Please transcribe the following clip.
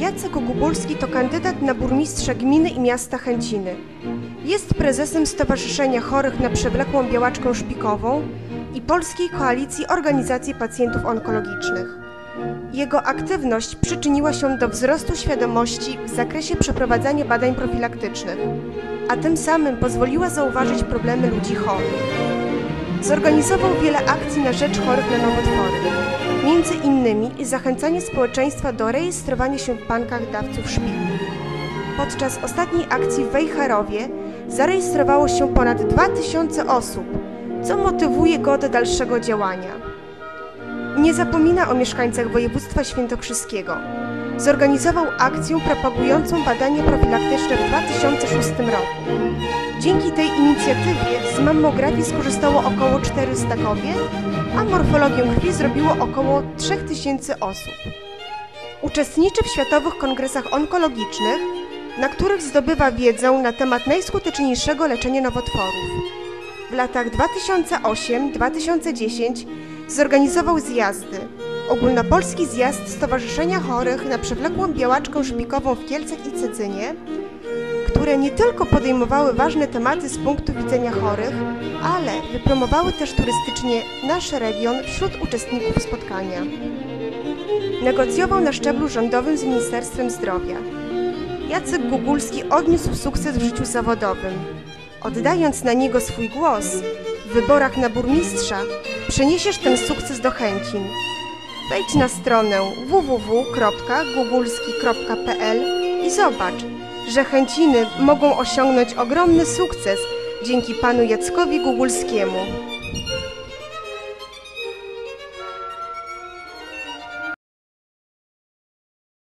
Jacek Gugulski to kandydat na burmistrza gminy i miasta Chęciny. Jest prezesem Stowarzyszenia Chorych na Przewlekłą Białaczkę Szpikową i Polskiej Koalicji Organizacji Pacjentów Onkologicznych. Jego aktywność przyczyniła się do wzrostu świadomości w zakresie przeprowadzania badań profilaktycznych, a tym samym pozwoliła zauważyć problemy ludzi chorych. Zorganizował wiele akcji na rzecz chorych na nowotwory, między innymi zachęcanie społeczeństwa do rejestrowania się w bankach dawców szpiku. Podczas ostatniej akcji w Wejherowie zarejestrowało się ponad 2000 osób, co motywuje go do dalszego działania. Nie zapomina o mieszkańcach województwa świętokrzyskiego. Zorganizował akcję propagującą badania profilaktyczne w 2006 roku. Dzięki tej inicjatywie z mammografii skorzystało około 400 kobiet, a morfologię krwi zrobiło około 3000 osób. Uczestniczy w światowych kongresach onkologicznych, na których zdobywa wiedzę na temat najskuteczniejszego leczenia nowotworów. W latach 2008-2010 zorganizował zjazdy. Ogólnopolski zjazd Stowarzyszenia Chorych na przewlekłą białaczkę szpikową w Kielcach i Cecynie, które nie tylko podejmowały ważne tematy z punktu widzenia chorych, ale wypromowały też turystycznie nasz region wśród uczestników spotkania. Negocjował na szczeblu rządowym z Ministerstwem Zdrowia. Jacek Gugulski odniósł sukces w życiu zawodowym. Oddając na niego swój głos, w wyborach na burmistrza przeniesiesz ten sukces do Chęcin. Wejdź na stronę www.gugulski.pl i zobacz, że Chęciny mogą osiągnąć ogromny sukces dzięki panu Jackowi Gugulskiemu.